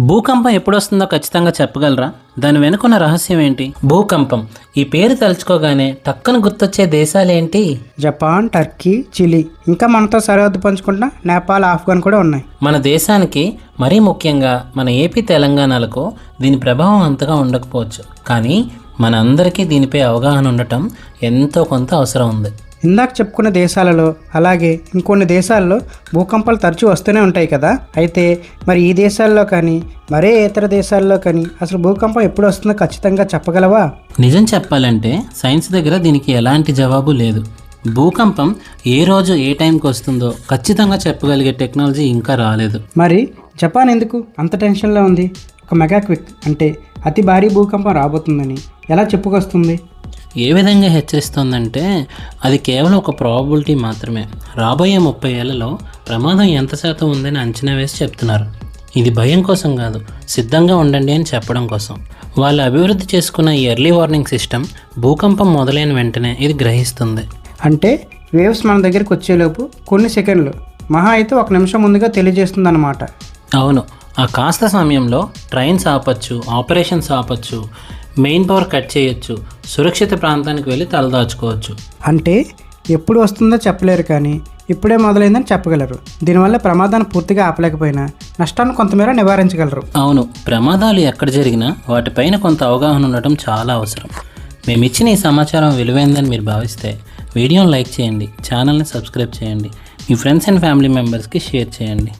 భూకంపం ఎప్పుడు వస్తుందో ఖచ్చితంగా చెప్పగలరా? దాని వెనుకున్న రహస్యం ఏంటి? భూకంపం. ఈ పేరు తలుచుకోగానే టక్కున గుర్తొచ్చే దేశాలేంటి జపాన్ టర్కీ చిలీ ఇంకా మనతో సరిహద్దు పంచుకుంటున్న నేపాల్ ఆఫ్ఘన్ కూడా ఉన్నాయి. మన దేశానికి మరీ ముఖ్యంగా మన ఏపీ తెలంగాణలకు దీని ప్రభావం అంతగా ఉండకపోవచ్చు. కానీ మన అందరికీ దీనిపై అవగాహన ఉండటం ఎంతో కొంత అవసరం ఉంది. ఇందాక చెప్పుకున్న దేశాలలో అలాగే ఇంకొన్ని దేశాల్లో భూకంపాలు తరచూ వస్తూనే ఉంటాయి కదా? అయితే మరి ఈ దేశాల్లో కానీ మరే ఇతర దేశాల్లో కానీ అసలు భూకంపం ఎప్పుడు వస్తుందో ఖచ్చితంగా చెప్పగలవా? నిజం చెప్పాలంటే సైన్స్ దగ్గర దీనికి ఎలాంటి జవాబు లేదు. భూకంపం ఏ రోజు ఏ టైంకి వస్తుందో ఖచ్చితంగా చెప్పగలిగే టెక్నాలజీ ఇంకా రాలేదు. మరి జపాన్ ఎందుకు అంత టెన్షన్లో ఉంది? ఒక మెగా క్విక్ అంటే అతి భారీ భూకంపం రాబోతుందని ఎలా చెప్పుకొస్తుంది? ఏ విధంగా హెచ్చరిస్తోందంటే అది కేవలం ఒక ప్రాబిలిటీ మాత్రమే. రాబోయే ముప్పై ఏళ్ళలో ప్రమాదం ఎంత శాతం ఉందని అంచనా వేసి చెప్తున్నారు. ఇది భయం కోసం కాదు సిద్ధంగా ఉండండి అని చెప్పడం కోసం. వాళ్ళు అభివృద్ధి చేసుకున్న ఈ ఎర్లీ వార్నింగ్ సిస్టమ్ భూకంపం మొదలైన వెంటనే ఇది గ్రహిస్తుంది. అంటే వేవ్స్ మన దగ్గరికి వచ్చేలోపు కొన్ని సెకండ్లు మహా అయితే ఒక నిమిషం ముందుగా తెలియజేస్తుంది అవును ఆ కాస్త సమయంలో ట్రైన్స్ ఆపచ్చు ఆపరేషన్స్ ఆపచ్చు మెయిన్ పవర్ కట్ చేయొచ్చు సురక్షిత ప్రాంతానికి వెళ్ళి తలదాచుకోవచ్చు అంటే ఎప్పుడు వస్తుందో చెప్పలేరు కానీ ఇప్పుడే మొదలైందని చెప్పగలరు. దీనివల్ల ప్రమాదాన్ని పూర్తిగా ఆపలేకపోయినా నష్టాన్ని కొంతమేర నివారించగలరు. అవును ప్రమాదాలు ఎక్కడ జరిగినా వాటిపైన కొంత అవగాహన ఉండటం చాలా అవసరం. మేము ఇచ్చిన ఈ సమాచారం విలువైందని మీరు భావిస్తే వీడియోని లైక్ చేయండి ఛానల్ని సబ్స్క్రైబ్ చేయండి మీ ఫ్రెండ్స్ అండ్ ఫ్యామిలీ మెంబర్స్కి షేర్ చేయండి.